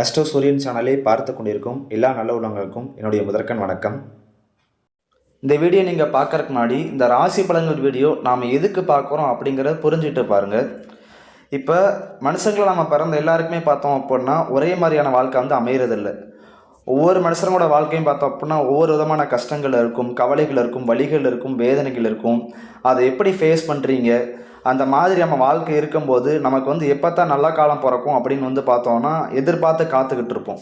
Astro சூரியன் சேனலை பார்த்து கொண்டிருக்கும் எல்லா நல்ல உள்ளவங்களுக்கும் என்னுடைய முதற்கண் வணக்கம். இந்த வீடியோ நீங்கள் பார்க்கறதுக்கு முன்னாடி இந்த ராசி பலன்கள் வீடியோ நாம் எதுக்கு பார்க்குறோம் அப்படிங்கிறத புரிஞ்சுட்டு பாருங்கள் இப்போ மனுஷங்களை நம்ம பிறந்த எல்லாருக்குமே பார்த்தோம் அப்படின்னா ஒரே மாதிரியான வாழ்க்கை வந்து அமையறதில்ல. ஒவ்வொரு மனுஷனோட வாழ்க்கையும் பார்த்தோம் அப்படின்னா ஒவ்வொரு விதமான கஷ்டங்கள் இருக்கும் கவலைகள் இருக்கும் வலிகள் இருக்கும் வேதனைகள் இருக்கும். அதை எப்படி ஃபேஸ் பண்ணுறீங்க அந்த மாதிரி நம்ம வாழ்க்கை இருக்கும்போது நமக்கு வந்து எப்போ தான் நல்ல காலம் பிறக்கும் அப்படின்னு வந்து பார்த்தோம்னா எதிர்பார்த்து காத்துக்கிட்டு இருப்போம்.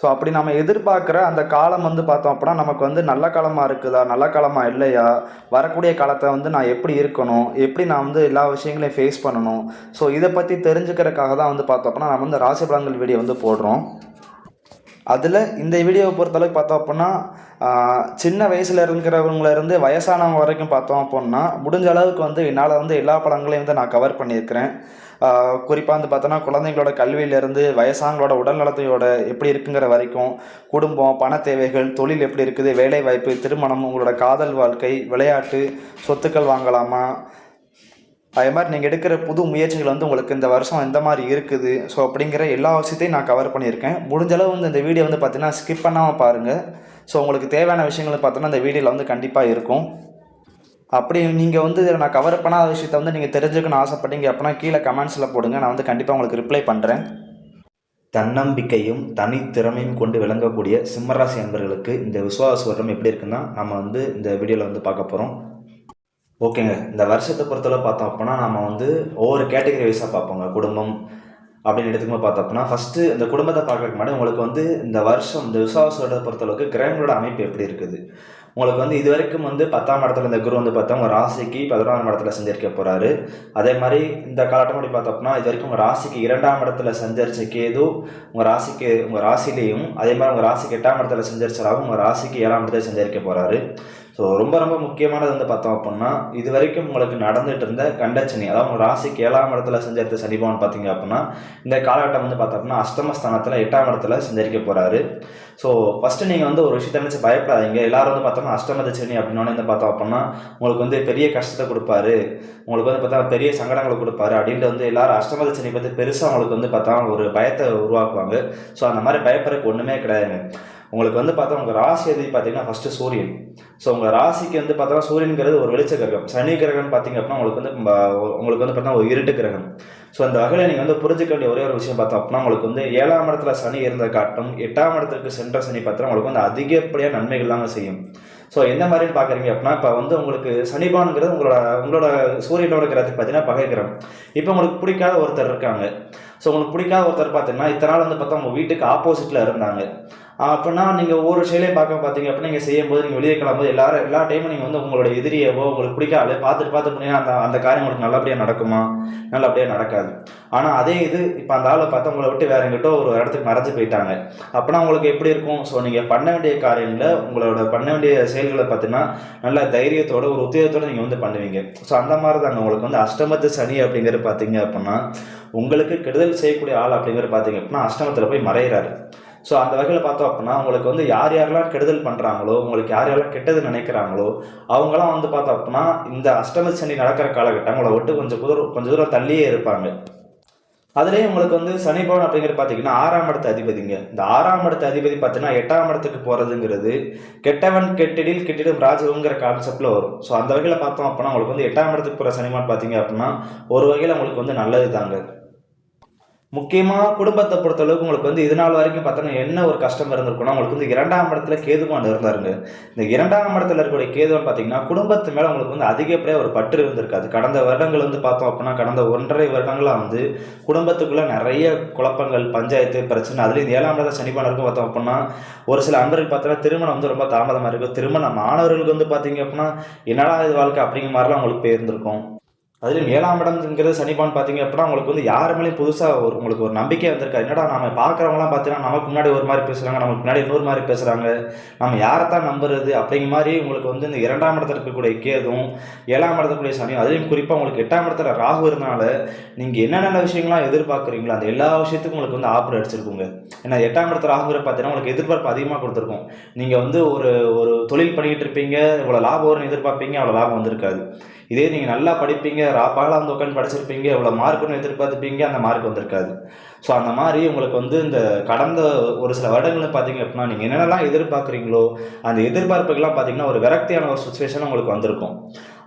ஸோ அப்படி நம்ம எதிர்பார்க்குற அந்த காலம் வந்து பார்த்தோம் அப்படின்னா நமக்கு வந்து நல்ல காலமாக இருக்குதா நல்ல காலமாக இல்லையா வரக்கூடிய காலத்தை வந்து நான் எப்படி இருக்கணும் எப்படி நான் வந்து எல்லா விஷயங்களையும் ஃபேஸ் பண்ணணும். ஸோ இதை பற்றி தெரிஞ்சுக்கிறதுக்காக தான் வந்து பார்த்தோம் அப்படின்னா நம்ம வந்து ராசி பலன்கள் வீடியோ வந்து போடுறோம். அதில் இந்த வீடியோவை பொறுத்தளவுக்கு பார்த்தோம் அப்படின்னா சின்ன வயசில் இருக்கிறவங்கலேருந்து வயசானவங்க வரைக்கும் பார்த்தோம் அப்படின்னா முடிஞ்ச அளவுக்கு வந்து என்னால் வந்து எல்லா படங்களையும் வந்து நான் கவர் பண்ணியிருக்கிறேன். குறிப்பாக வந்து பார்த்தோன்னா குழந்தைங்களோட கல்வியிலேருந்து வயசானங்களோட உடல்நலத்தையோட எப்படி இருக்குங்கிற வரைக்கும் குடும்பம் பண தேவைகள் தொழில் எப்படி இருக்குது வேலை வாய்ப்பு திருமணம் உங்களோட காதல் வாழ்க்கை விளையாட்டு சொத்துக்கள் வாங்கலாமா அதே மாதிரி நீங்கள் எடுக்கிற புது முயற்சிகள் வந்து உங்களுக்கு இந்த வருஷம் எந்த மாதிரி இருக்குது? ஸோ அப்படிங்கிற எல்லா விஷயத்தையும் நான் கவர் பண்ணியிருக்கேன். முடிஞ்சளவு வந்து இந்த வீடியோ வந்து பார்த்தீங்கன்னா ஸ்கிப் பண்ணாமல் பாருங்கள் ஸோ உங்களுக்கு தேவையான விஷயங்கள் பார்த்தோன்னா இந்த வீடியோவில் வந்து கண்டிப்பாக இருக்கும். அப்படி நீங்கள் வந்து இதில் நான் கவர் பண்ணாத விஷயத்த வந்து நீங்கள் தெரிஞ்சுக்கணும்னு ஆசைப்பட்டீங்க அப்படின்னா கீழே கமெண்ட்ஸில் போடுங்க. நான் வந்து கண்டிப்பாக உங்களுக்கு ரிப்ளை பண்ணுறேன் தன்னம்பிக்கையும் தனித்திறமையும் கொண்டு விளங்கக்கூடிய சிம்மராசி அன்பர்களுக்கு இந்த விசுவாச வருடம் எப்படி இருக்குன்னா நம்ம வந்து இந்த வீடியோவில் வந்து பார்க்க போகிறோம் ஓகேங்க. இந்த வருஷத்தை பொறுத்தளவு பார்த்தோம் அப்படின்னா நம்ம வந்து ஒவ்வொரு கேட்டகரி வைஸாக பார்ப்போங்க. குடும்பம் அப்படின்னு எடுத்துக்கும்போது பார்த்தோம் அப்படின்னா ஃபஸ்ட்டு இந்த குடும்பத்தை பார்க்கறதுக்கு முன்னாடி உங்களுக்கு வந்து இந்த வருஷம் இந்த விசுவாச வருடத்தை பொறுத்தளவுக்கு கிரகங்களோட அமைப்பு எப்படி இருக்குது? உங்களுக்கு வந்து இது வரைக்கும் வந்து பத்தாம் இடத்துல இந்த குரு வந்து பார்த்தா உங்கள் ராசிக்கு பதினோராம் இடத்துல சஞ்சரிக்க போகிறாரு அதே மாதிரி இந்த காலட்டம் அப்படி பார்த்தோம்னா இது வரைக்கும் உங்கள் ராசிக்கு இரண்டாம் இடத்துல சஞ்சரிச்ச கேது உங்கள் ராசிக்கு உங்கள் ராசிலையும் அதே மாதிரி உங்கள் ராசிக்கு எட்டாம் இடத்துல சஞ்சரிச்சராகவும் உங்கள் ராசிக்கு ஏழாம் இடத்துல சஞ்சரிக்க போகிறாரு ஸோ ரொம்ப ரொம்ப முக்கியமானது வந்து பார்த்தோம் அப்படின்னா இது வரைக்கும் உங்களுக்கு நடந்துட்டு இருந்த கண்டச்சனி அதாவது உங்கள் ராசிக்கு ஏழாம் இடத்துல சஞ்சரித்த சனிபவன் பார்த்தீங்க அப்படின்னா இந்த காலகட்டம் வந்து பார்த்தோம் அப்படின்னா அஷ்டமஸ்தானத்தில் எட்டாம் இடத்துல சஞ்சரிக்க போகிறாரு ஸோ ஃபஸ்ட்டு நீங்கள் வந்து ஒரு விஷயத்தை நினச்சி பயப்படாதீங்க. எல்லாரும் வந்து பார்த்தோம்னா அஷ்டமத சனி அப்படின்னோடனே வந்து பார்த்தோம் அப்படின்னா உங்களுக்கு வந்து பெரிய கஷ்டத்தை கொடுப்பாரு. உங்களுக்கு வந்து பார்த்தா பெரிய சங்கடங்களை கொடுப்பாரு. அப்படின்ட்டு வந்து எல்லாரும் அஷ்டமத சனி பற்றி பெருசாக உங்களுக்கு வந்து பார்த்தா ஒரு பயத்தை உருவாக்குவாங்க. ஸோ அந்த மாதிரி பயப்படுறதுக்கு ஒன்றுமே கிடையாதுங்க. உங்களுக்கு வந்து பார்த்தா உங்கள் ராசி எது பார்த்தீங்கன்னா ஃபஸ்ட்டு சூரியன். ஸோ உங்கள் ராசிக்கு வந்து பார்த்தா சூரியன்கிறது ஒரு வெளிச்ச கிரகம். சனி கிரகம்னு பார்த்தீங்க அப்படின்னா உங்களுக்கு வந்து உங்களுக்கு வந்து பார்த்தா ஒரு இருட்டு கிரகம். ஸோ அந்த வகையில் நீங்கள் வந்து புரிஞ்சுக்க வேண்டிய ஒரே ஒரு விஷயம் பார்த்தோம் அப்படின்னா உங்களுக்கு வந்து ஏழாம் இடத்துல சனி இருந்த காட்டும் எட்டாம் இடத்துக்கு சென்ற சனி பார்த்தா உங்களுக்கு வந்து அதிகப்படியாக நன்மைகள் தாங்க செய்யும். ஸோ எந்த மாதிரின்னு பார்க்குறீங்க அப்படின்னா இப்போ வந்து உங்களுக்கு சனிபானுங்கிறது உங்களோட உங்களோட சூரியனோட கிரகத்துக்கு பார்த்தீங்கன்னா பகை கிரகம். இப்போ உங்களுக்கு பிடிக்காத ஒருத்தர் இருக்காங்க. ஸோ உங்களுக்கு பிடிக்காத ஒருத்தர் பார்த்தீங்கன்னா இத்தனை நாள் வந்து பார்த்தா உங்கள் வீட்டுக்கு ஆப்போசிட்டில் இருந்தாங்க. அப்படின்னா நீங்கள் ஒவ்வொரு செயலையும் பார்க்க பார்த்தீங்க அப்படின்னா நீங்கள் செய்யும்போது நீங்கள் வெளியே கிளம்பும்போது எல்லாரும் எல்லா டைமும் நீங்கள் வந்து உங்களோட எதிரியவோ உங்களுக்கு பிடிக்காது பார்த்துட்டு பார்த்து போனீங்கன்னா அந்த அந்த காரியம் உங்களுக்கு நல்லபடியாக நடக்குமா? நல்லபடியாக நடக்காது. ஆனால் அதே இது இப்போ அந்த ஆளை பார்த்து உங்களை விட்டு வேற எங்கிட்ட ஒரு இடத்துக்கு மறைஞ்சு போயிட்டாங்க. அப்படின்னா உங்களுக்கு எப்படி இருக்கும்? ஸோ நீங்கள் பண்ண வேண்டிய காரியங்களை உங்களோட பண்ண வேண்டிய செயல்களை பார்த்தீங்கன்னா நல்ல தைரியத்தோட ஒரு உத்தியோகத்தோடு நீங்கள் வந்து பண்ணுவீங்க. ஸோ அந்த மாதிரி தாங்க உங்களுக்கு வந்து அஷ்டமத்து சனி அப்படிங்கிறது பார்த்தீங்க அப்படின்னா உங்களுக்கு கெடுதல் செய்யக்கூடிய ஆள் அப்படிங்கிறது பார்த்தீங்க அப்படின்னா அஷ்டமத்தில் போய் மறைகிறாரு ஸோ அந்த வகையில் பார்த்தோம் அப்படின்னா உங்களுக்கு வந்து யார் யாரெல்லாம் கெடுதல் பண்ணுறாங்களோ உங்களுக்கு யார் யாரெல்லாம் கெட்டது நினைக்கிறாங்களோ அவங்களாம் வந்து பார்த்தோம் அப்படின்னா இந்த அஷ்டம சனி நடக்கிற காலகட்டம் உங்களை விட்டு கொஞ்சம் தூரம் கொஞ்சம் தூரம் தள்ளியே இருப்பாங்க. அதுலேயும் உங்களுக்கு வந்து சனி பவன் அப்படிங்கிறது பார்த்தீங்கன்னா ஆறாம் இடத்து அதிபதிங்க. இந்த ஆறாம் இடத்து அதிபதி பார்த்தீங்கன்னா எட்டாம் இடத்துக்கு போகிறதுங்கிறது கெட்டவன் கெட்டிடில் கெட்டிடும் ராஜுங்கிற கான்செப்டில் வரும். ஸோ அந்த வகையில் பார்த்தோம் அப்படின்னா உங்களுக்கு வந்து எட்டாம் இடத்துக்கு போகிற சனிமான் பார்த்தீங்க அப்படின்னா ஒரு வகையில் உங்களுக்கு வந்து நல்லது தாங்க முக்கியமாக குடும்பத்தை பொறுத்தளவுக்கு உங்களுக்கு வந்து இது நாள் வரைக்கும் பார்த்தோன்னா என்ன ஒரு கஷ்டம் இருந்திருக்கும்னா உங்களுக்கு வந்து இரண்டாம் இடத்துல கேதுவான் இருந்தாருங்க. இந்த இரண்டாம் இடத்துல இருக்கக்கூடிய கேதுவான் பார்த்தீங்கன்னா குடும்பத்து மேலே உங்களுக்கு வந்து அதிகப்படியாக ஒரு பற்று இருந்திருக்காது. கடந்த வருடங்கள் வந்து பார்த்தோம் அப்படின்னா கடந்த ஒன்றரை வருடங்களாக வந்து குடும்பத்துக்குள்ளே நிறைய குழப்பங்கள் பஞ்சாயத்து பிரச்சனை அதுலேயும் இந்த ஏழாம் இடத்துல சனிப்பான இருக்கும் பார்த்தோம் அப்படின்னா ஒரு சில அன்பர்கள் பார்த்தோன்னா திருமணம் வந்து ரொம்ப தாமதமாக இருக்கும் திருமணம் மாணவர்களுக்கு வந்து பார்த்தீங்க அப்படின்னா என்னடா இது வாழ்க்கை அப்படிங்கிற மாதிரிலாம் உங்களுக்கு போயிருந்திருக்கும். அதுலேயும் ஏழாம் இடம்ங்கிறது சனிப்பான் பார்த்தீங்க அப்படின்னா உங்களுக்கு வந்து யார் மேலேயும் புதுசாக ஒரு உங்களுக்கு ஒரு நம்பிக்கை வந்திருக்கா என்னடா நம்ம பார்க்குறவங்களாம் பார்த்தீங்கன்னா நமக்கு முன்னாடி ஒரு மாதிரி பேசுகிறாங்க நமக்கு முன்னாடி இன்னொரு மாதிரி பேசுகிறாங்க நம்ம யாரை தான் நம்புறது அப்படிங்கிற மாதிரி உங்களுக்கு வந்து இந்த இரண்டாம் இடத்துல இருக்கக்கூடிய கேதும் ஏழாம் இடத்துல இருக்கக்கூடிய சனியும் அதுலேயும் குறிப்பாக உங்களுக்கு எட்டாம் இடத்துல ராகு இருந்தனால நீங்கள் என்னென்ன விஷயங்களாம் எதிர்பார்க்குறீங்களோ அந்த எல்லா விஷயத்துக்கும் உங்களுக்கு வந்து ஆஃபர் அடிச்சிருக்குங்க. ஏன்னா எட்டாம் இடத்துல ராகுங்கிற பார்த்தீங்கன்னா உங்களுக்கு எதிர்பார்ப்பு அதிகமாக கொடுத்துருக்கும். நீங்கள் வந்து ஒரு ஒரு தொழில் பண்ணிக்கிட்டு இருப்பீங்க இவ்வளோ லாபம் வரும்னு எதிர்பார்ப்பீங்க அவ்வளோ லாபம் வந்திருக்காது. இதே நீங்கள் நல்லா படிப்பீங்க ராப்பாலாம் வந்து உட்காந்து படிச்சிருப்பீங்க இவ்வளோ மார்க்குன்னு எதிர்பார்த்துப்பீங்க அந்த மார்க் வந்திருக்காது. ஸோ அந்த மாதிரி உங்களுக்கு வந்து இந்த கடந்த ஒரு சில வருடங்கள் பார்த்தீங்க அப்படின்னா நீங்கள் என்னென்னலாம் எதிர்பார்க்குறீங்களோ அந்த எதிர்பார்ப்புகள்லாம் பார்த்தீங்கன்னா ஒரு விரக்தியான ஒரு சுச்சுவேஷன் உங்களுக்கு வந்திருக்கும்.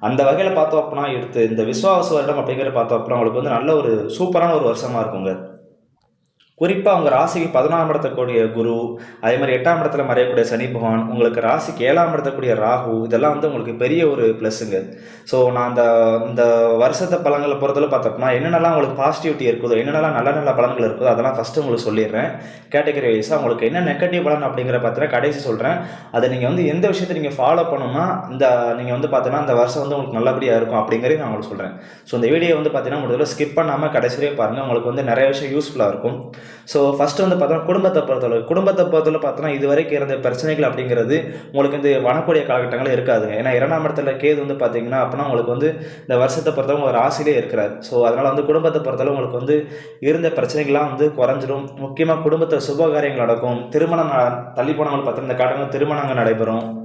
அந்த வகையில் பார்த்தோம் அப்படின்னா எடுத்து இந்த விசுவாச வருடம் அப்படிங்கிற பார்த்தோம் அப்படின்னா உங்களுக்கு வந்து நல்ல ஒரு சூப்பரான ஒரு வருஷமாக இருக்குங்க. குறிப்பாக உங்கள் ராசிக்கு பதினாறாம் இடத்தக்கூடிய குரு அதே மாதிரி எட்டாம் இடத்துல மறையக்கூடிய சனி பகவான் உங்களுக்கு ராசிக்கு ஏழாம் இடத்தக்கூடிய ராகு இதெல்லாம் வந்து உங்களுக்கு பெரிய ஒரு ப்ளஸ்ஸுங்க ஸோ நான் அந்த இந்த வருஷத்தை பலங்களை பொறுத்தவரை பார்த்தோம்னா என்னென்னலாம் உங்களுக்கு பாசிட்டிவிட்டி இருக்குதோ என்னென்னலாம் நல்ல நல்ல பலன்கள் இருக்குதோ அதெல்லாம் ஃபஸ்ட்டு உங்களுக்கு சொல்லிடுறேன். கேட்டகரி வைஸாக உங்களுக்கு என்ன நெகட்டிவ் பலன் அப்படிங்கிற பார்த்தீங்கன்னா கடைசி சொல்கிறேன் அதை நீங்கள் வந்து எந்த விஷயத்தை நீங்கள் ஃபாலோ பண்ணணும்னா இந்த நீங்கள் வந்து பார்த்தீங்கன்னா இந்த வருஷம் வந்து உங்களுக்கு நல்லபடியாக இருக்கும் அப்படிங்கிறத நான் உங்களுக்கு சொல்கிறேன் ஸோ இந்த வீடியோ வந்து பார்த்தீங்கன்னா உங்களுக்கு ஸ்கிப் பண்ணாமல் கடைசியிலே பாருங்கள் உங்களுக்கு வந்து நிறைய விஷயம் யூஸ்ஃபுல்லாக இருக்கும். ஸோ ஃபஸ்ட்டு வந்து பார்த்தோன்னா குடும்பத்தை பொறுத்தளவு குடும்பத்தை பொறுத்தளவு பார்த்தோன்னா இது வரைக்கும் இருந்த பிரச்சனைகள் அப்படிங்கிறது உங்களுக்கு இந்த வனக்கூடிய காலகட்டங்கள் இருக்காதுங்க. ஏன்னா இரண்டாம் இடத்துல கேது வந்து பார்த்தீங்கன்னா அப்படின்னா உங்களுக்கு வந்து இந்த வருஷத்தை பொறுத்தவரை ஒரு ஆசையிலே இருக்கிறார். ஸோ அதனால் வந்து குடும்பத்தை பொறுத்தளவு உங்களுக்கு வந்து இருந்த பிரச்சனைகள்லாம் வந்து குறைஞ்சிரும். முக்கியமாக குடும்பத்தை சுபகாரியங்கள் நடக்கும். திருமணம் ந- தள்ளி போனவங்க பார்த்தா இந்த காலங்கள் திருமணங்கள் நடைபெறும்.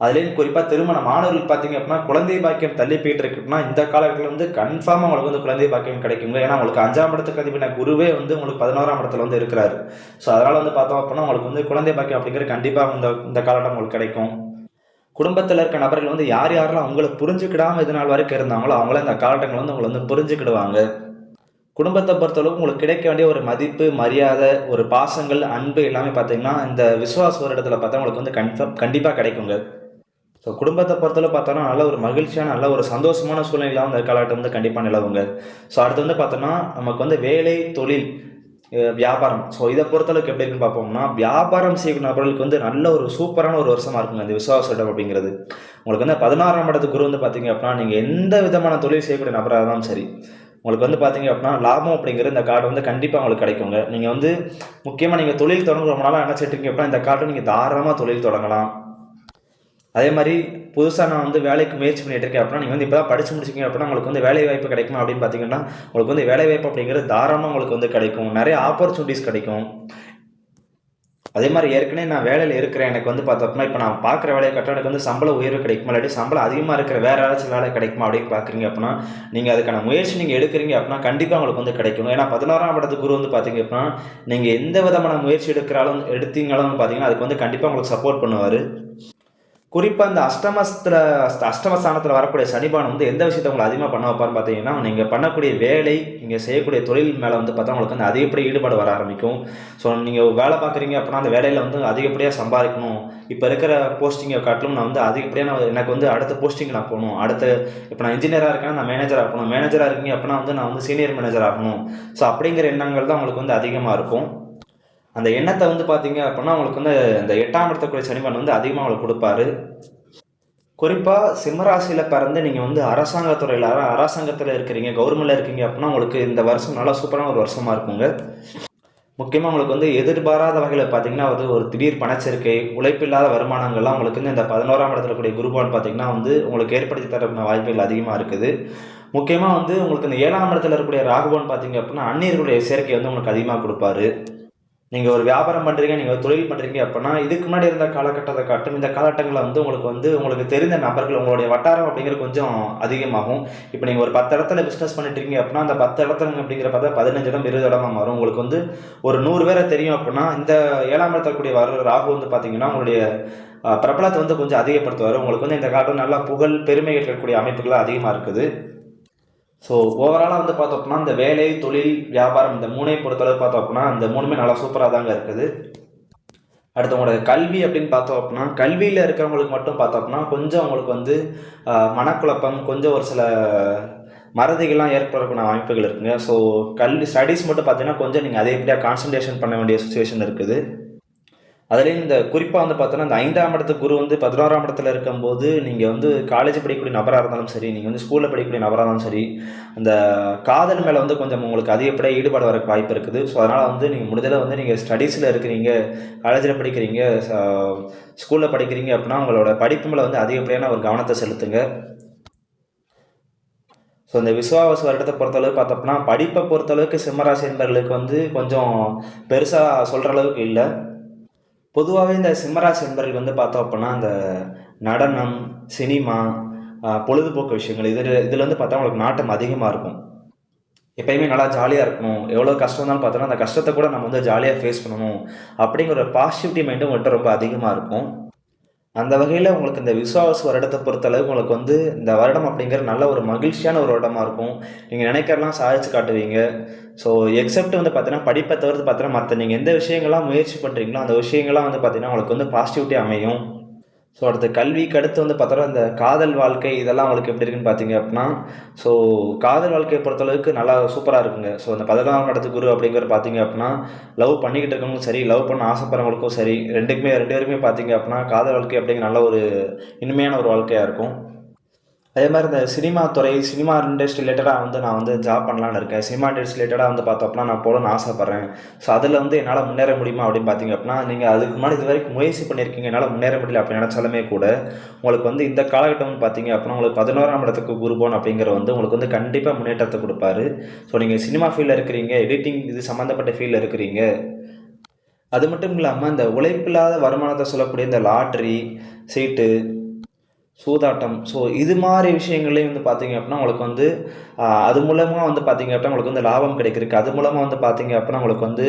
அதுலேயும் குறிப்பாக திருமண மாணவர்கள் பார்த்தீங்க அப்படின்னா குழந்தை பாக்கியம் தள்ளி போயிட்டு இருக்குன்னா இந்த காலகட்டத்தில் வந்து கன்ஃபார்மாக உங்களுக்கு வந்து குழந்தை பாக்கியம் கிடைக்குங்க. ஏன்னா உங்களுக்கு அஞ்சாம் இடத்துக்கு அதிபதியான குருவே வந்து உங்களுக்கு பதினோராம் இடத்துல வந்து இருக்கிறாரு. ஸோ அதனால் வந்து பார்த்தோம் அப்படின்னா உங்களுக்கு வந்து குழந்தை பாக்கியம் அப்படிங்கிறது கண்டிப்பாக இந்த இந்த காலகட்டம் உங்களுக்கு கிடைக்கும். குடும்பத்தில் இருக்க நபர்கள் வந்து யார் யாரெல்லாம் அவங்கள புரிஞ்சுக்கிடாமல் இது நாள் வரைக்கும் இருந்தாங்களோ அவங்கள இந்த காலகட்டங்கள் வந்து உங்களை வந்து புரிஞ்சுக்கிடுவாங்க. குடும்பத்தை பொறுத்தளவுக்கு உங்களுக்கு கிடைக்க வேண்டிய ஒரு மதிப்பு மரியாதை ஒரு பாசங்கள் அன்பு எல்லாமே பார்த்தீங்கன்னா இந்த விசுவாச ஒரு இடத்துல பார்த்தா உங்களுக்கு வந்து கன்ஃபார்ம் கண்டிப்பாக கிடைக்குங்க. ஸோ குடும்பத்தை பொறுத்தளவு பார்த்தோன்னா நல்ல ஒரு மகிழ்ச்சியான நல்ல ஒரு சந்தோஷமான சூழ்நிலை அந்த காலகட்டம் வந்து கண்டிப்பாக நிலவுங்க. ஸோ அடுத்து வந்து பார்த்தோன்னா நமக்கு வந்து வேலை தொழில் வியாபாரம். ஸோ இதை பொறுத்தளவுக்கு எப்படி இருக்குன்னு பார்ப்போம்னா வியாபாரம் செய்யக்கூடிய நபர்களுக்கு வந்து நல்ல ஒரு சூப்பரான ஒரு வருஷமாக இருக்குங்க இந்த விசுவாச இடம் அப்படிங்கிறது. உங்களுக்கு வந்து பதினாறாம் இடத்து குரு வந்து பார்த்தீங்க அப்படின்னா நீங்கள் எந்த விதமான தொழில் செய்யக்கூடிய நபராக இருந்தாலும் சரி உங்களுக்கு வந்து பார்த்தீங்க அப்படின்னா லாபம் அப்படிங்கிற இந்த கார்டு வந்து கண்டிப்பாக உங்களுக்கு கிடைக்குங்க. நீங்கள் வந்து முக்கியமாக நீங்கள் தொழில் தொடங்க ரொம்ப நாளாக என்ன செய்யிட்டீங்க அப்படின்னா இந்த கார்டு நீங்கள் தாராளமாக தொழில் தொடங்கலாம். அதே மாதிரி புதுசாக நான் வந்து வேலைக்கு முயற்சி பண்ணிட்டு இருக்கேன் அப்படின்னா நீங்கள் வந்து இப்போ தான் படித்து முடிச்சிங்க அப்படின்னா உங்களுக்கு வந்து வேலை வாய்ப்பு கிடைக்குமா அப்படின்னு பார்த்தீங்கன்னா உங்களுக்கு வந்து வேலை வாய்ப்பு அப்படிங்கிறது தாராளமாக உங்களுக்கு வந்து கிடைக்கும். நிறைய ஆப்பர்ச்சுனிட்டிஸ் கிடைக்கும். அதே மாதிரி ஏற்கனவே நான் வேலையில் இருக்கிறேன். எனக்கு வந்து பார்த்தோம்னா இப்போ நான் பார்க்குற வேலையை கட்ட எனக்கு வந்து சம்பள உயர்வு கிடைக்குமா? இல்லாட்டி சம்பளம் அதிகமாக இருக்கிற வேறு ஏதாச்சும் வேலை கிடைக்குமா அப்படின்னு பார்க்குறீங்க அப்படின்னா நீங்கள் அதுக்கான முயற்சி நீங்கள் எடுக்கிறீங்க அப்படின்னா கண்டிப்பாக உங்களுக்கு வந்து கிடைக்கும். ஏன்னா பதினோராம் படத்து குரு வந்து பார்த்தீங்க அப்படின்னா நீங்கள் எந்த விதமான முயற்சி எடுக்கிறாலும் எடுத்தீங்களும் பார்த்தீங்கன்னா அதுக்கு வந்து கண்டிப்பாக உங்களுக்கு சப்போர்ட் பண்ணுவார். குறிப்பாக அந்த அஷ்டமஸ்தில் அஷ்டமஸ்தானத்தில் வரக்கூடிய சனிபானம் வந்து எந்த விஷயத்தை உங்களை அதிகமாக பண்ண வைப்பார்னு பார்த்தீங்கன்னா நீங்கள் பண்ணக்கூடிய வேலை நீங்கள் செய்யக்கூடிய தொழில் மேலே வந்து பார்த்தா உங்களுக்கு வந்து அதிகப்படியாக ஈடுபாடு வர ஆரம்பிக்கும். ஸோ நீங்கள் வேலை பார்க்குறீங்க அப்படின்னா அந்த வேலையில் வந்து அதிகப்படியாக சம்பாதிக்கணும். இப்போ இருக்கிற போஸ்டிங்கை காட்டிலும் நான் வந்து அதிகப்படியாக நான் எனக்கு வந்து அடுத்த போஸ்டிங் நான் போகணும். அடுத்த இப்போ நான் இன்ஜினியராக இருக்கேன்னா நான் மேனேஜர் ஆகணும் மேனேஜராக இருக்கீங்க அப்படின்னா வந்து நான் வந்து சீனியர் மேனேஜர் ஆகணும். ஸோ அப்படிங்கிற எண்ணங்கள் தான் உங்களுக்கு வந்து அதிகமாக இருக்கும். அந்த எண்ணத்தை வந்து பார்த்தீங்க அப்படின்னா அவங்களுக்கு வந்து இந்த எட்டாம் இடத்துக்குரிய சனிமன் வந்து அதிகமாக அவங்களுக்கு கொடுப்பாரு. குறிப்பாக சிம்மராசியில் பிறந்து நீங்கள் வந்து அரசாங்க துறையில் அரசாங்கத்தில் இருக்கிறீங்க கவர்மெண்ட்டில் இருக்கீங்க அப்படின்னா உங்களுக்கு இந்த வருஷம் நல்லா சூப்பரான ஒரு வருஷமாக இருக்குங்க. முக்கியமாக உங்களுக்கு வந்து எதிர்பாராத வகையில் பார்த்தீங்கன்னா வந்து ஒரு திடீர் பணச்சேர்க்கை உழைப்பில்லாத வருமானங்கள்லாம் உங்களுக்கு வந்து இந்த பதினோராம் இடத்துல கூடிய குருபான் பார்த்தீங்கன்னா வந்து உங்களுக்கு ஏற்படுத்தி தரக்கூடிய வாய்ப்புகள் அதிகமாக இருக்குது. முக்கியமாக வந்து உங்களுக்கு இந்த ஏழாம் இடத்துல இருக்கக்கூடிய ராகுபான் பார்த்தீங்க அப்படின்னா அந்நியர்களுடைய சேர்க்கை வந்து உங்களுக்கு அதிகமாக கொடுப்பாரு. நீங்கள் ஒரு வியாபாரம் பண்ணுறீங்க நீங்கள் ஒரு தொழில் பண்ணுறீங்க அப்படின்னா இதுக்கு முன்னாடி இருந்த காலகட்டத்தை காட்டும். இந்த காலகட்டங்களில் வந்து உங்களுக்கு வந்து உங்களுக்கு தெரிந்த நபர்கள் உங்களுடைய வட்டாரம் அப்படிங்கிறது கொஞ்சம் அதிகமாகும். இப்போ நீங்கள் ஒரு பத்து இடத்துல பிஸ்னஸ் பண்ணிட்டுருக்கீங்க அப்படின்னா அந்த பத்து இடத்துல அப்படிங்கிற பார்த்தா பதினஞ்சு இடம் இருபது இடமா மாறும். உங்களுக்கு வந்து ஒரு நூறு பேரை தெரியும் அப்படின்னா இந்த ஏழாம் இடத்தக்கூடிய வர ராகு வந்து பார்த்தீங்கன்னா உங்களுடைய பிரபலத்தை வந்து கொஞ்சம் அதிகப்படுத்துவார். உங்களுக்கு வந்து இந்த காலத்தில் நல்லா புகழ் பெருமை இருக்கக்கூடிய அமைப்புகள் அதிகமாக இருக்குது. ஸோ ஓவராலாக வந்து பார்த்தோம் அப்படின்னா இந்த வேலை தொழில் வியாபாரம் இந்த மூணையும் பொறுத்தளவு பார்த்தோம் அப்படின்னா இந்த மூணுமே நல்லா சூப்பராக தாங்க இருக்குது. அடுத்தவங்களோட கல்வி அப்படின்னு பார்த்தோம் அப்படின்னா கல்வியில் இருக்கிறவங்களுக்கு மட்டும் பார்த்தோம் அப்படின்னா கொஞ்சம் அவங்களுக்கு வந்து மனக்குழப்பம் கொஞ்சம் ஒரு சில மறதிகள்லாம் ஏற்படக்கூடிய அமைப்புகள் இருக்குங்க. ஸோ கல்வி ஸ்டடீஸ் மட்டும் பார்த்தீங்கன்னா கொஞ்சம் நீங்கள் அதே எப்படியா கான்சன்ட்ரேஷன் பண்ண வேண்டிய சுச்சுவேஷன் இருக்குது. அதுலேயும் இந்த குறிப்பாக வந்து பார்த்தோன்னா இந்த ஐந்தாம் இடத்து குரு வந்து பதினோராம் இடத்துல இருக்கும்போது நீங்கள் வந்து காலேஜ் படிக்கக்கூடிய நபராக இருந்தாலும் சரி நீங்கள் வந்து ஸ்கூலில் படிக்கக்கூடிய நபராக இருந்தாலும் சரி அந்த காதல் மேலே வந்து கொஞ்சம் உங்களுக்கு அதிகப்படியாக ஈடுபாடு வரக்கு வாய்ப்பு இருக்குது. ஸோ அதனால் வந்து நீங்கள் முடிஞ்சளவு வந்து நீங்கள் ஸ்டடீஸில் இருக்கிறீங்க காலேஜில் படிக்கிறீங்க ஸ்கூலில் படிக்கிறீங்க அப்படின்னா உங்களோட படிப்பு மேலே வந்து அதிகப்படியான ஒரு கவனத்தை செலுத்துங்க. ஸோ இந்த விசுவாவச வருடத்தை பொறுத்தளவு பார்த்தோம்னா படிப்பை பொறுத்தளவுக்கு சிம்மராசி என்பவர்களுக்கு வந்து கொஞ்சம் பெருசாக சொல்கிற அளவுக்கு இல்லை. பொதுவாகவே இந்த சிம்மராசி என்பர்கள் வந்து பார்த்தோம் அப்படின்னா அந்த நடனம் சினிமா பொழுதுபோக்கு விஷயங்கள் இதில் இதில் வந்து பார்த்தா உங்களுக்கு நாட்டம் அதிகமாக இருக்கும். எப்பயுமே நல்லா ஜாலியாக இருக்கணும். எவ்வளோ கஷ்டம் இருந்தாலும் பார்த்தோன்னா அந்த கஷ்டத்தை கூட நம்ம வந்து ஜாலியாக ஃபேஸ் பண்ணணும். அப்படிங்கிற ஒரு பாசிட்டிவிட்டி மைண்டும் உங்கள்கிட்ட ரொம்ப அதிகமாக இருக்கும். அந்த வகையில் உங்களுக்கு இந்த விசுவாச வருடத்தை பொறுத்தளவு உங்களுக்கு வந்து இந்த வருடம் அப்படிங்கிற நல்ல ஒரு மகிழ்ச்சியான ஒரு வருடமாக இருக்கும். நீங்கள் நினைக்கிறலாம் சாதிச்சு காட்டுவீங்க. ஸோ எக்ஸப்ட் வந்து பார்த்தீங்கன்னா படிப்பை தவிர்த்து பார்த்தீங்கன்னா மற்ற நீங்கள் எந்த விஷயங்கள்லாம் முயற்சி பண்ணுறீங்களோ அந்த விஷயங்கள்லாம் வந்து பார்த்தீங்கன்னா உங்களுக்கு வந்து பாசிட்டிவிட்டி அமையும். ஸோ அடுத்து கல்விக்கு அடுத்து வந்து பார்த்தோன்னா இந்த காதல் வாழ்க்கை இதெல்லாம் அவங்களுக்கு எப்படி இருக்குன்னு பார்த்தீங்க அப்படின்னா ஸோ காதல் வாழ்க்கையை பொறுத்தளவுக்கு நல்லா சூப்பராக இருக்குங்க. ஸோ அந்த பதினாறாம் இடத்து குரு அப்படிங்கிறது பார்த்தீங்க அப்படின்னா லவ் பண்ணிக்கிட்டு இருக்கவங்களுக்கும் சரி லவ் பண்ண ஆசைப்படுறவங்களுக்கும் சரி ரெண்டுக்குமே ரெண்டு பேருக்குமே பார்த்தீங்க அப்படின்னா காதல் வாழ்க்கை அப்படிங்கிற நல்ல ஒரு இனிமையான ஒரு வாழ்க்கையாக இருக்கும். அதே மாதிரி இந்த சினிமா துறை சினிமா இண்டஸ்ட்ரி ரிலேட்டடாக வந்து நான் வந்து ஜாப் பண்ணலான்னு இருக்கேன். சினிமா இண்டஸ்ட்ரி ரிலேட்டடாக வந்து பார்த்தோம் அப்படின்னா நான் போகணும்னு ஆசைப்பட்றேன். ஸோ அதில் வந்து என்னால் முன்னேற முடியுமா அப்படின்னு பார்த்தீங்க அப்படின்னா நீங்கள் அதுக்கு முன்னாடி இது வரைக்கும் முயற்சி பண்ணியிருக்கீங்க. என்னால் முன்னேற முடியல அப்படின்னு நினச்சாலுமே கூட உங்களுக்கு வந்து இந்த காலகட்டம் பார்த்தீங்க அப்படின்னா உங்களுக்கு பதினோராம் இடத்துக்கு குருபோன் அப்படிங்கிற வந்து உங்களுக்கு வந்து கண்டிப்பாக முன்னேற்றத்தை கொடுப்பாரு. ஸோ நீங்கள் சினிமா ஃபீல்டில் இருக்கிறீங்க எடிட்டிங் இது சம்மந்தப்பட்ட ஃபீல்டில் இருக்கிறீங்க. அது மட்டும் இல்லாமல் இந்த உழைப்பில்லாத வருமானத்தை சொல்லக்கூடிய இந்த லாட்ரி சீட்டு சூதாட்டம். ஸோ இது மாதிரி விஷயங்கள்லேயும் வந்து பார்த்தீங்க அப்படின்னா உங்களுக்கு வந்து அது மூலமாக வந்து பார்த்தீங்க அப்படின்னா உங்களுக்கு வந்து லாபம் கிடைக்கிறதுக்கு அது மூலமாக வந்து பார்த்தீங்க அப்படின்னா உங்களுக்கு வந்து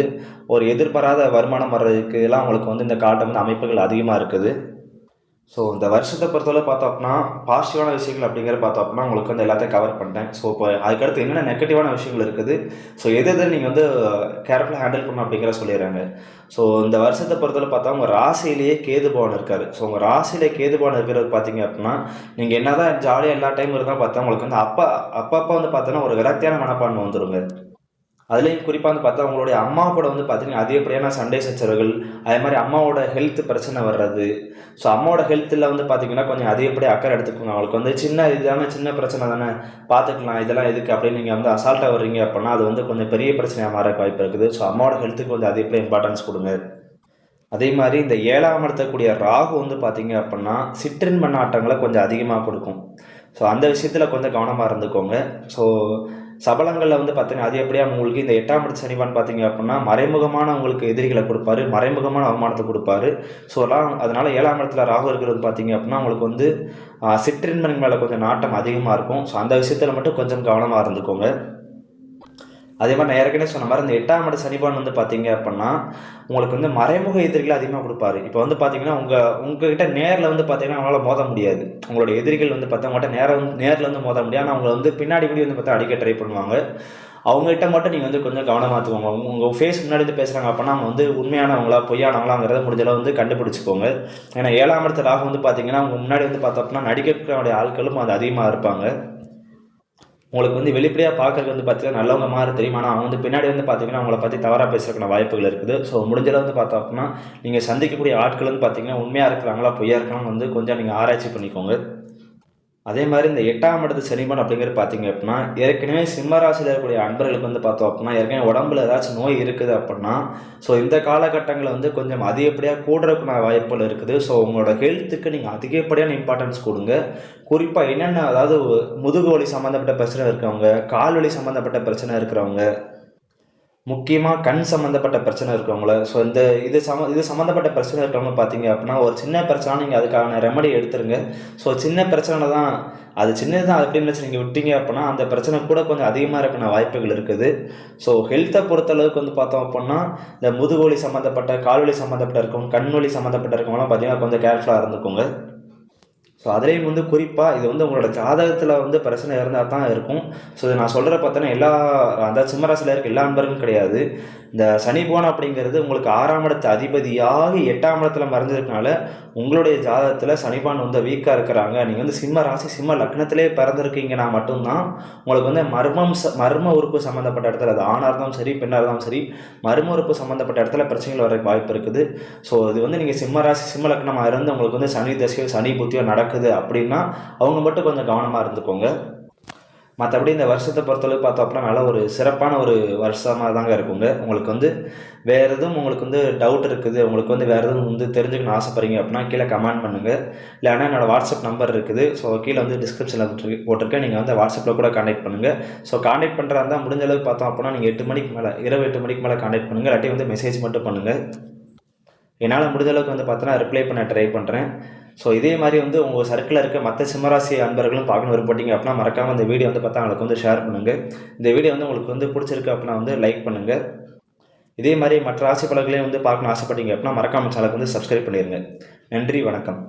ஒரு எதிர்பாராத வருமானம் வர்றதுக்கு எல்லாம் உங்களுக்கு வந்து இந்த காட்டம் வந்து அமைப்புகள் அதிகமாக இருக்குது. ஸோ இந்த வருஷத்தை பொறுத்தவரை பார்த்தோம் அப்படின்னா பாசிட்டிவான விஷயங்கள் அப்படிங்கிற பார்த்தோம் அப்படின்னா உங்களுக்கு வந்து எல்லாத்தையும் கவர் பண்ணிட்டேன். ஸோ இப்போ அதுக்கடுத்து என்னென்ன நெகட்டிவான விஷயங்கள் இருக்குது? ஸோ எது எது நீங்கள் வந்து கேர்ஃபுல்லாக ஹேண்டில் பண்ணணும் அப்படிங்கிற சொல்லிடுறாங்க. ஸோ இந்த வருஷத்தை பொறுத்தவரை பார்த்தா உங்கள் ராசியிலேயே கேது பவன் இருக்கார். ஸோ உங்கள் ராசியிலே கேது பவன் இருக்கிறது பார்த்தீங்க அப்படின்னா நீங்கள் என்ன தான் ஜாலியாக எல்லா டைம் இருந்தால் பார்த்தா உங்களுக்கு வந்து அப்பா அப்பப்போ வந்து பார்த்தோன்னா ஒரு விரக்தியான மனப்பான்மை வந்துருங்க. அதுலேயும் குறிப்பாக வந்து பார்த்தா அவங்களுடைய அம்மா கூட வந்து பார்த்தீங்கன்னா அதிகப்படியான சண்டை சச்சரவுகள் அதே மாதிரி அம்மாவோட ஹெல்த் பிரச்சனை வர்றது. ஸோ அம்மாவோட ஹெல்த்தில் வந்து பார்த்தீங்கன்னா கொஞ்சம் அதிகப்படியாக அக்கறை எடுத்துக்கோங்க. அவங்களுக்கு வந்து சின்ன இதுதானே சின்ன பிரச்சனை தானே பார்த்துக்கலாம் இதெல்லாம் எதுக்கு அப்படின்னு நீங்கள் வந்து அசால்ட்டாக வர்றீங்க அப்படின்னா அது வந்து கொஞ்சம் பெரிய பிரச்சனையாக மாற வாய்ப்பு இருக்குது. ஸோ அம்மாவோட ஹெல்த்துக்கு வந்து அதிகப்படியாக இம்பார்ட்டன்ஸ் கொடுங்க. அதே மாதிரி இந்த ஏழாம் இடத்தக்கூடிய ராகு வந்து பார்த்தீங்க அப்படின்னா சிற்றின்ப நாட்டங்களை கொஞ்சம் அதிகமாக கொடுக்கும். ஸோ அந்த விஷயத்தில் கொஞ்சம் கவனமாக இருந்துக்கோங்க. ஸோ சபலங்களில் வந்து பார்த்தீங்கன்னா அது எப்படியா உங்களுக்கு இந்த எட்டாம் இடத்து சனிவான் பார்த்தீங்க அப்படின்னா மறைமுகமான உங்களுக்கு எதிரிகளை கொடுப்பாரு மறைமுகமான அவமானத்தை கொடுப்பாரு. ஸோ எல்லாம் அதனால் ஏழாம் இடத்துல ராகு இருக்கிறது பார்த்தீங்க அப்படின்னா உங்களுக்கு வந்து சிற்றின்பன் மேலே கொஞ்சம் நாட்டம் அதிகமாக இருக்கும். ஸோ அந்த விஷயத்தில் மட்டும் கொஞ்சம் கவனமாக இருந்துக்கோங்க. அதே மாதிரி நான் ஏற்கனவே சொன்ன மாதிரி இந்த எட்டாம் இட சனிபான் வந்து பார்த்தீங்க அப்படின்னா உங்களுக்கு வந்து மறைமுக எதிரிகளை அதிகமாக கொடுப்பாரு. இப்போ வந்து பார்த்தீங்கன்னா உங்கள் உங்ககிட்ட நேரில் வந்து பார்த்தீங்கன்னா அவங்களால மோத முடியாது. உங்களோட எதிரிகள் வந்து பார்த்தா உங்கள்கிட்ட நேரம் வந்து நேரில் வந்து மோத முடியாது. ஆனால் அவங்களை வந்து பின்னாடி கூட வந்து பார்த்தா அடிக்க ட்ரை பண்ணுவாங்க. அவங்ககிட்ட மட்டும் நீங்கள் வந்து கொஞ்சம் கவனமாக உங்கள் ஃபேஸ் முன்னாடி வந்து பேசுகிறாங்க அப்படின்னா அவங்க வந்து உண்மையானவங்களா பொய்யானவங்களாங்கிறத முடிஞ்சளவு வந்து கண்டுபிடிச்சிக்கோங்க. ஏன்னா ஏழாம் இடத்துல ராகு வந்து பார்த்தீங்கன்னா அவங்க முன்னாடி வந்து பார்த்தோம் அப்படின்னா நடிக்கக்கூடிய ஆட்களும் அது அதிகமாக இருப்பாங்க. உங்களுக்கு வந்து வெளிப்படையாக பார்க்கறதுக்கு வந்து பார்த்தீங்கன்னா நல்லவங்க மாதிரி தெரியும். ஆனால் அவங்க வந்து பின்னாடி வந்து பார்த்தீங்கன்னா அவங்கள பற்றி தவறாக பேசுறதுக்கான வாய்ப்புகள் இருக்குது. ஸோ முடிஞ்சளவு வந்து பார்த்தோம் அப்படின்னா நீங்கள் சந்திக்கக்கூடிய ஆட்கள் வந்து பார்த்தீங்கன்னா உண்மையாக இருக்கிறாங்களா பொய்யா இருக்காங்க வந்து கொஞ்சம் நீங்கள் ஆராய்ச்சி பண்ணிக்கோங்க. அதே மாதிரி இந்த எட்டாம் இடத்து சனிமன் அப்படிங்கிறது பார்த்தீங்க அப்படின்னா ஏற்கனவே சிம்மராசியில் இருக்கக்கூடிய அன்பர்களுக்கு வந்து பார்த்தோம் அப்படின்னா ஏற்கனவே உடம்புல ஏதாச்சும் நோய் இருக்குது அப்படின்னா ஸோ இந்த காலகட்டங்களில் வந்து கொஞ்சம் அதிகப்படியாக கூடுறதுக்கான வாய்ப்புகள் இருக்குது. ஸோ உங்களோட ஹெல்த்துக்கு நீங்கள் அதிகப்படியான இம்பார்ட்டன்ஸ் கொடுங்க. குறிப்பாக என்னென்ன அதாவது முதுகு வலி சம்மந்தப்பட்ட பிரச்சனை இருக்கிறவங்க கால் வலி சம்மந்தப்பட்ட பிரச்சனை இருக்கிறவங்க முக்கியமாக கண் சம்மந்தப்பட்ட பிரச்சனை இருக்கவங்கள. ஸோ இந்த இது சம இது சம்மந்தப்பட்ட பிரச்சனை இருக்கவங்க பார்த்தீங்க அப்படின்னா ஒரு சின்ன பிரச்சனை நீங்கள் அதுக்கான ரெமடி எடுத்துருங்க. ஸோ சின்ன பிரச்சனை தான் அது சின்னது தான் அப்படின்னு நினச்சி நீங்கள் விட்டீங்க அப்படின்னா அந்த பிரச்சனை கூட கொஞ்சம் அதிகமாக இருக்கிற வாய்ப்புகள் இருக்குது. ஸோ ஹெல்த்தை பொறுத்தளவுக்கு வந்து பார்த்தோம் அப்படின்னா இந்த முதுகுவலி சம்மந்தப்பட்ட கால்வலி சம்மந்தப்பட்ட இருக்கவங்க கண் வலி சம்மந்தப்பட்ட இருக்கவங்களாம் பார்த்தீங்கன்னா கொஞ்சம் கேர்ஃபுல்லாக இருந்துக்கோங்க. ஸோ அதுலேயும் வந்து குறிப்பாக இது வந்து உங்களோட ஜாதகத்தில் வந்து பிரச்சனை இருந்தால் தான் இருக்கும். ஸோ இது நான் சொல்கிற பார்த்தோன்னா எல்லா அந்த சிம்மராசியில் இருக்க எல்லா நண்பர்களும் கிடையாது. இந்த சனிபோன் அப்படிங்கிறது உங்களுக்கு ஆறாம் இடத்து அதிபதியாகி எட்டாம் இடத்துல மறைஞ்சிருக்கனால உங்களுடைய ஜாதகத்தில் சனிபான் வந்து வீக்காக இருக்கிறாங்க. நீங்கள் வந்து சிம்ம ராசி சிம்ம லக்னத்திலே பிறந்திருக்கீங்கன்னா மட்டும்தான் உங்களுக்கு வந்து மர்மம் ச மர்ம உறுப்பு சம்மந்தப்பட்ட இடத்துல அது ஆணாக இருந்தாலும் சரி பெண்ணாக இருந்தாலும் சரி மர்ம உறுப்பு சம்மந்தப்பட்ட இடத்துல பிரச்சனைகள் வர வாய்ப்பு இருக்குது. ஸோ இது வந்து நீங்கள் சிம்ம ராசி சிம்ம லக்னமாக இருந்து உங்களுக்கு வந்து சனி தசையோ சனி புத்தியோ நடக்குது அப்படின்னா அவங்க மட்டும் கொஞ்சம் கவனமாக இருந்துக்கோங்க. மற்றபடி இந்த வருஷத்தை பொறுத்தளவு பார்த்தோம் அப்படின்னா நல்ல ஒரு சிறப்பான ஒரு வருஷமாக தாங்க இருக்குங்க. உங்களுக்கு வந்து வேறு எதுவும் உங்களுக்கு வந்து டவுட் இருக்குது உங்களுக்கு வந்து வேறு எதுவும் வந்து தெரிஞ்சுக்கணும் ஆசைப்படுறீங்க அப்படின்னா கீழே கமெண்ட் பண்ணுங்கள் இல்லைன்னா என்னோடய வாட்ஸ்அப் நம்பர் இருக்குது. ஸோ கீழே வந்து டிஸ்கிரிப்ஷனில் போட்டிருக்கேன். நீங்கள் வந்து வாட்ஸ்அப்பில் கூட காண்டாக்ட் பண்ணுங்கள் ஸோ காண்டாக்ட் பண்ணுறா இருந்தால் முடிஞ்ச அளவுக்கு பார்த்தோம் அப்படின்னா நீங்கள் எட்டு மணிக்கு மேலே இரவு எட்டு மணிக்கு மேலே காண்டாக்ட் பண்ணுங்கள் இல்லாட்டி வந்து மெசேஜ் மட்டும் பண்ணுங்கள் என்னால் முடிஞ்ச அளவுக்கு வந்து பார்த்தோன்னா ரிப்ளை பண்ண ட்ரை பண்ணுறேன் ஸோ இதே மாதிரி வந்து உங்கள் சர்க்கிளில் இருக்க மற்ற சிம்மராசி அன்பர்களும் பார்க்கணும் விருப்பப்பட்டீங்க அப்படின்னா மறக்காமல் இந்த வீடியோ வந்து பார்த்தா அவங்களுக்கு வந்து ஷேர் பண்ணுங்கள் இந்த வீடியோ வந்து உங்களுக்கு வந்து பிடிச்சிருக்கு அப்படின்னா வந்து லைக் பண்ணுங்கள் இதே மாதிரி மற்ற ராசி பலன்களையும் வந்து பார்க்கணும் ஆசைப்பட்டீங்க அப்படின்னா மறக்காமல் சேனலுக்கு வந்து சப்ஸ்கிரைப் பண்ணிடுங்க நன்றி வணக்கம்.